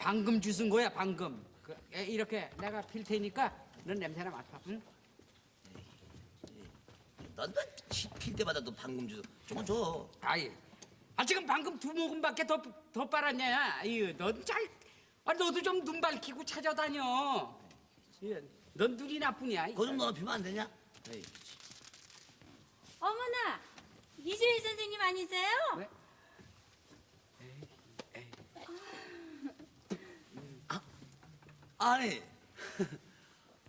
방금 주신 거야 방금. 그, 에, 이렇게 내가 필 테니까 넌 냄새나 맡아. 응? 넌필 때마다 너 방금 주 조금 줘. 아이, 아 지금 방금 두 모금밖에 더더 빨았냐? 아유, 넌 잘, 아 너도 좀 눈 밝히고 찾아다녀. 예, 넌 눈이 나쁘냐? 이 그거 좀 넓히면 안 되냐? 에이, 어머나 이주일 선생님 아니세요? 왜? 아니,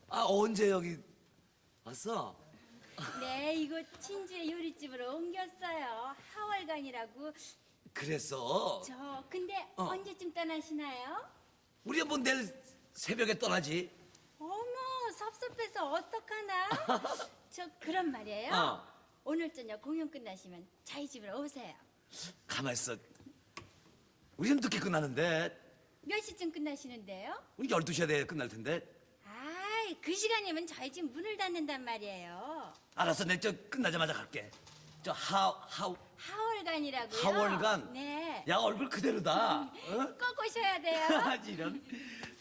아 언제 여기 왔어? 네 이곳 친주의 요리집으로 옮겼어요 하월간이라고 그랬어. 저 근데 어. 언제쯤 떠나시나요? 우리가 뭐 내일 새벽에 떠나지. 어머 섭섭해서 어떡하나 저 그런 말이에요 어. 오늘 저녁 공연 끝나시면 저희 집으로 오세요 가만 있어. 우리 좀 늦게 끝나는데 몇 시쯤 끝나시는데요? 우리 12시에 돼 끝날 텐데. 아이 그 시간이면 저희 집 문을 닫는단 말이에요 알았어, 내저 끝나자마자 갈게. 저 하, 하, 하월간이라고요 하월간? 네 야 얼굴 그대로다. 어? 꼭 오셔야 돼요 이런.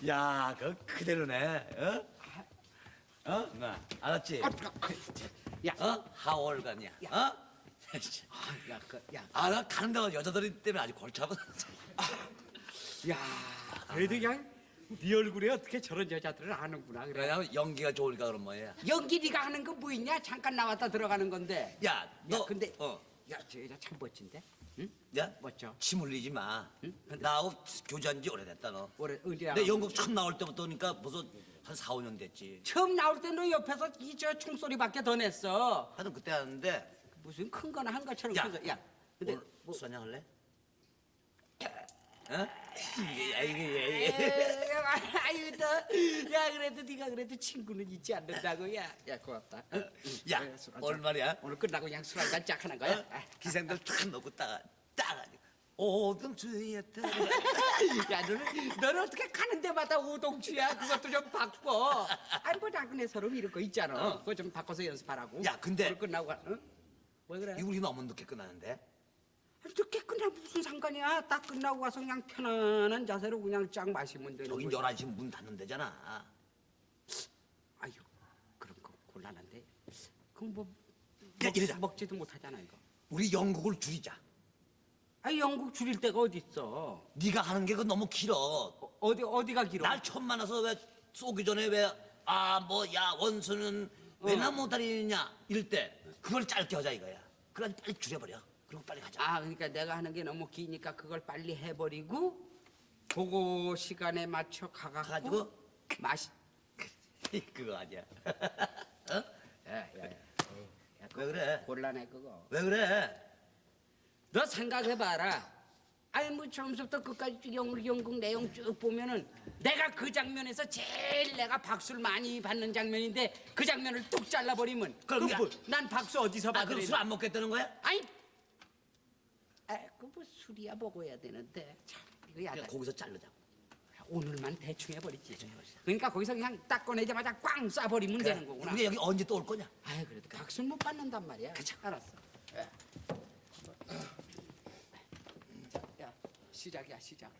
야, 그 그대로네. 어? 어? 나 알았지? 야, 어? 하월간이야. 어? 야, 그, 야, 아, 나 가는 데가 여자들이 때문에 아주 골치 아파. 야, 그래도 그냥 네 얼굴에 어떻게 저런 여자들을 아는구나. 그래. 왜냐면 연기가 좋으니까 그런 뭐야. 연기 네가 하는 거뭐 있냐? 잠깐 나왔다 들어가는 건데. 야, 너 근데 어. 야, 저 여자 참 멋진데. 응? 야, 멋져. 침 흘리지 마. 나하고 교제한 지 오래됐다 너. 올해 어디야? 내 연극 처음 나올 때부터니까 벌써 한 4, 5년 됐지. 처음 나올 때 너 옆에서 이 저 총소리밖에 더 냈어. 하여튼 그때 하는데 무슨 큰 거나 한 것처럼 야, 큰 거. 야, 근데 오늘 뭐술 한잔 할래? 어? 야, 이게 이게 아유, 너, 야 그래도 네가 그래도 친구는 잊지 않는다고. 야, 야 고맙다. 야, 그래, 술 한 잔. 오늘 말이야. 오늘 끝나고 그냥 술 한잔 짝 하는 거야. 어? 기생들 탁 넣고 따가 따가 오금주였다. 야, 너는, 너는 어떻게 가는 데마다 오동주야? 그것도 좀 바꿔. 아니, 뭐, 나그네 서름 이런 거 있잖아. 그거 좀 바꿔서 연습하라고. 야, 근데- 오늘 끝나고, 가- 응? 왜 그래? 이 우리 너무 늦게 끝나는데. 아니, 늦게 끝나 무슨 상관이야? 딱 끝나고 와서 그냥 편안한 자세로 그냥 쫙 마시면 되는 여긴 거야. 11시 문 닫는 데잖아. 아유, 그런 거 곤란한데. 그럼 뭐, 야, 먹, 이러자. 먹지도 못하잖아, 이거. 우리 연극을 줄이자. 아, 영국 줄일 데가 어딨어? 네가 하는 게 그 너무 길어. 어, 어디, 어디가 길어? 날 처음 만나서 왜 쏘기 전에 왜 아 뭐 야 원수는 왜 어. 나못 다니느냐 이럴 때 그걸 짧게 하자 이거야. 그래 빨리 줄여버려. 그리고 빨리 가자. 아, 그러니까 내가 하는 게 너무 기니까 그걸 빨리 해버리고 그거 시간에 맞춰 가갖고 가지고? 마시. 그거 아니야. 어? 야, 야, 야. 야, 왜 그래? 곤란해 그거. 왜 그래? 너 생각해봐라. 아니 뭐 처음부터 끝까지 쭉 영, 연극 내용 쭉 보면은 내가 그 장면에서 제일 내가 박수를 많이 받는 장면인데 그 장면을 뚝 잘라버리면 그럼 그 야- 뭐, 난 박수 어디서 아? 그럼 술안 먹겠다는 거야? 아니, 아, 술이야 먹어야 되는데 참 이거. 그냥 거기서 자르자. 오늘만 대충 해버리지. 그러니까 거기서 그냥 딱 꺼내자마자 꽝 쏴버리면 되는 거구나. 우리 여기 언제 또 올 거냐? 아유 그래도 박수는 못 받는단 말이야. 그쵸. 알았어. 야. 자, 야 시작이야 시작.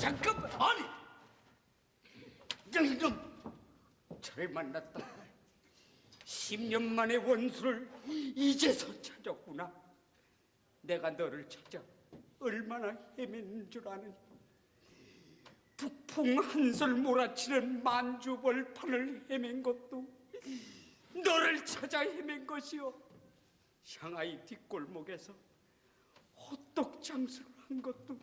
잠깐만 아니 이좀 잘 만났다. 10년 만에 원수를 이제서 찾았구나. 내가 너를 찾아 얼마나 헤맨 줄 아느냐. 북풍 한솔 몰아치는 만주벌판을 헤맨 것도 너를 찾아 헤맨 것이요. 샹하이 뒷골목에서 호떡 장수를 한 것도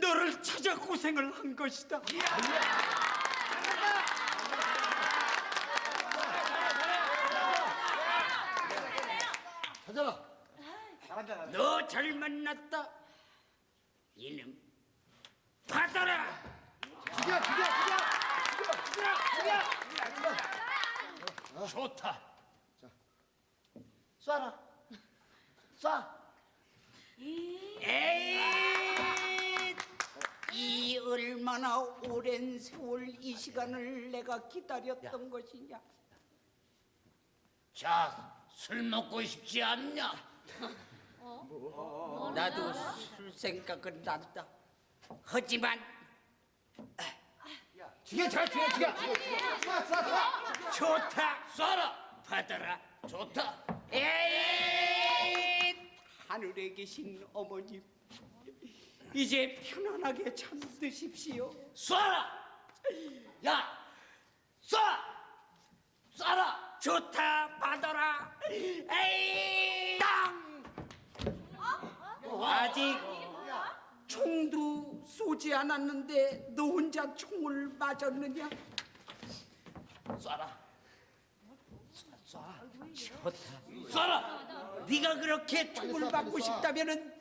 너를 찾아 고생을 한 것이다. 찾아라. 너잘 만났다. 이놈 받아라. 좋다. 쏴라. 쏴. 에이, 이 얼마나 오랜 세월 이 시간을 내가 기다렸던 것이냐. 자, 술 먹고 싶지 않냐? 나도 술 생각은 난다. 하지만 죽여 잘 죽여 죽여 좋다. 쏴라. 받아라. 좋다. 에이, 하늘에 계신 어머님. 이제 편안하게 잠드십시오. 쏴라! 야! 쏴! 쏴라! 좋다. 받아라. 에이, 땅. 아직 총도 쏘지 않았는데 너 혼자 총을 맞았느냐? 쏴라! 쏴라. 네가 그렇게 총을 받고 싶다면은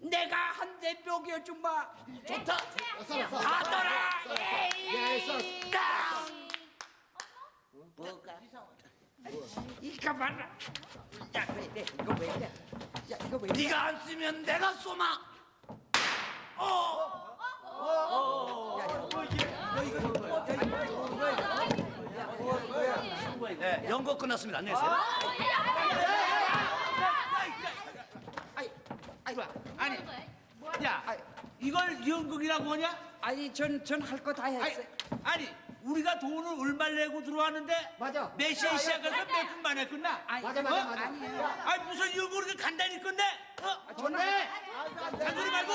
내가 한대 먹여주마. 좋다! 받아라. 에이, 땅. 뭐가? 이거 봐라. 야, 그래, 네, 이거 왜 이래? 야, 이거 왜 이래? 네가 안 쓰면 내가 쏘마! 네, 연거 끝났습니다. 안녕히 계세요. 아니 야 이걸 연극이라고 하냐? 아니, 전, 전 할 거 다 아니, 했어요. 아니 우리가 돈을 얼마를 내고 들어왔는데 맞아. 몇 시에 시작해서 몇 분 만에 끝나? 아니, 맞아, 맞아, 어? 맞아. 아니에요. 아니 무슨 연극을 이렇게 간단히 끝내? 어? 저는 잔소리 말고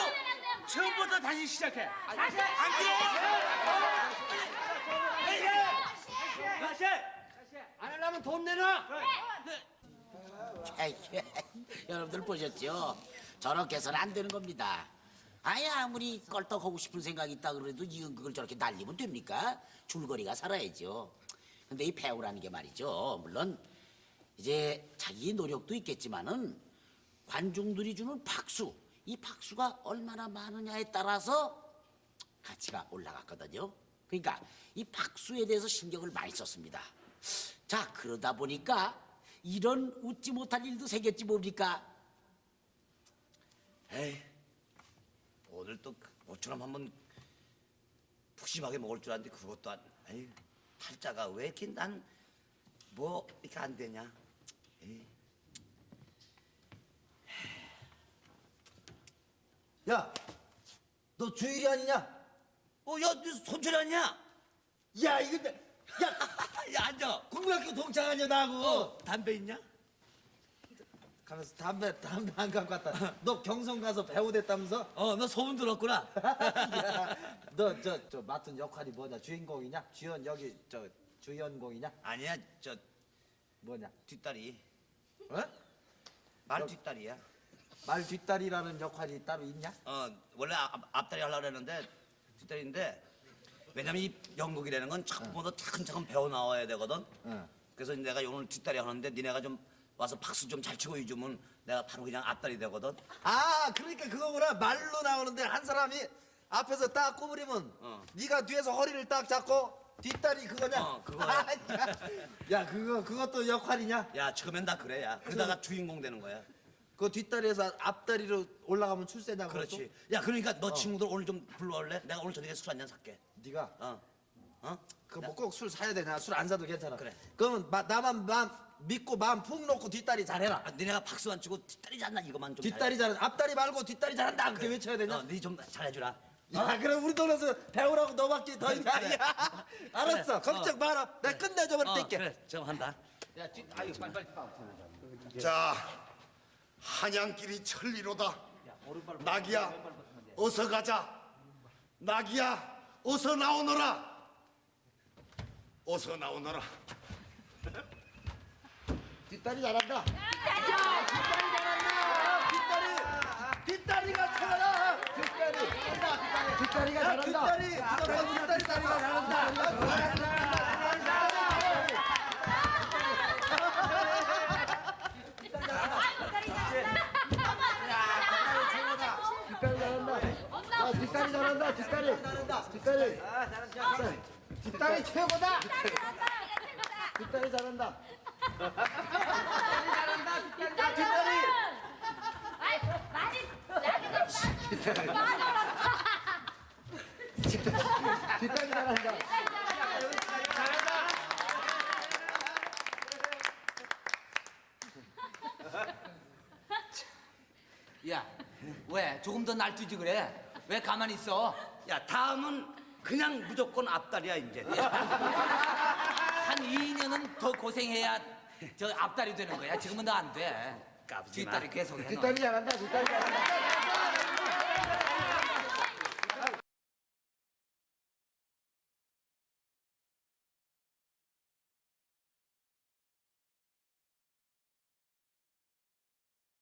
처음부터 다시 시작해. 안 그래? 다시. 안 하려면 돈 내놔. 여러분들 보셨죠? 저렇게 해서는 안 되는 겁니다. 아예 아무리 껄떡하고 싶은 생각이 있다 그래도 이 연극을 저렇게 날리면 됩니까? 줄거리가 살아야죠. 근데 이 배우라는 게 말이죠. 물론 이제 자기 노력도 있겠지만은 관중들이 주는 박수, 이 박수가 얼마나 많으냐에 따라서 가치가 올라갔거든요. 그러니까 이 박수에 대해서 신경을 많이 썼습니다. 자, 그러다 보니까 이런 웃지 못할 일도 생겼지 뭡니까? 에이, 오늘 또 모처럼 한번 푸짐하게 먹을 줄 알았는데 그것도 안, 에이, 팔자가 왜 이렇게 난 뭐 이렇게 안 되냐? 에이. 야, 너 주일이 아니냐? 어, 야, 너 손철이 아니야? 야, 이거 야, 야, 앉아. 국민학교 동창 아니야 나하고. 어, 담배 있냐? 가면서 담배 담배 안 갖고 왔다. 너 경성 가서 배우 됐다면서? 어, 너 소문 들었구나. 너 저 저 맡은 역할이 뭐냐? 주인공이냐? 주연 여기 저 주연공이냐? 아니야, 저 뭐냐? 뒷다리. 어? 말 뒷다리야. 말 뒷다리라는 역할이 따로 있냐? 어, 원래 앞, 앞다리 하려고 그랬는데 뒷다리인데 왜냐면 이 연극이라는 건 처음부터 차근차근 배워 나와야 되거든. 응. 그래서 내가 오늘 뒷다리 하는데 니네가 좀 와서 박수 좀 잘 치고 해주면 내가 바로 그냥 앞다리 되거든. 아, 그러니까 그거구나. 말로 나오는데 한 사람이 앞에서 딱 구부리면 어. 네가 뒤에서 허리를 딱 잡고 뒷다리 그거냐? 어, 그거야. 야, 그거 그것도 역할이냐? 야, 처음엔 다 그래, 야. 그러다가 주인공 되는 거야. 그 뒷다리에서 앞다리로 올라가면 출세냐? 그렇지. 야, 그러니까 너 친구들 오늘 좀 불러올래? 내가 오늘 저녁에 술 한 잔 살게. 네가 어. 어? 그뭐꼭술 사야 되냐? 술 안 사도 괜찮아. 그래. 그러면 마, 나만 마음 믿고 마음 푹 놓고 뒷다리 잘해라. 아, 니네가 박수 안 치고 뒷다리 잘나 이거만 좀 뒷다리 잘한 앞다리 말고 뒷다리 잘한다. 그렇게 외쳐야 되냐? 어, 니좀 잘해주라. 야, 그럼 우리 동네에서 배우라고 너밖에 더 있냐? 그래. 알았어. 그래. 걱정 마라. 내가 끝내줘 어, 버릴게. 그래, 좀 한다. 자, 한양길이 천리로다. 낙이야, 어서 가자. 낙이야, 어서 나오너라. 어서 나오너라. 뒷다리 잘한다. 뒷다리, 뒷다리가 잘한다. 뒷다리, 뒷다리가 잘한다. 뒷다리, 뒷다리, 뒷다리가 잘한다. 뒷다리 잘한다. 아, 뒷다리 잘한다. 뒷다리, 뒷다리, 뒷다리, 뒷다리 최고다. 뒷다리 잘한다. 뒷다리. 아이, 많이 나는 빠져라. 뒷다리 잘한다. 야, 왜? 조금 더 날뛰지 그래? 왜 가만히 있어? 야 다음은 그냥 무조건 앞다리야 이제. 한 2년은 더 고생해야 저 앞다리 되는 거야. 지금은 너 안 돼. 마. 뒷다리 계속 해. 너. 뒷다리 잘한다 뒷다리 잘한다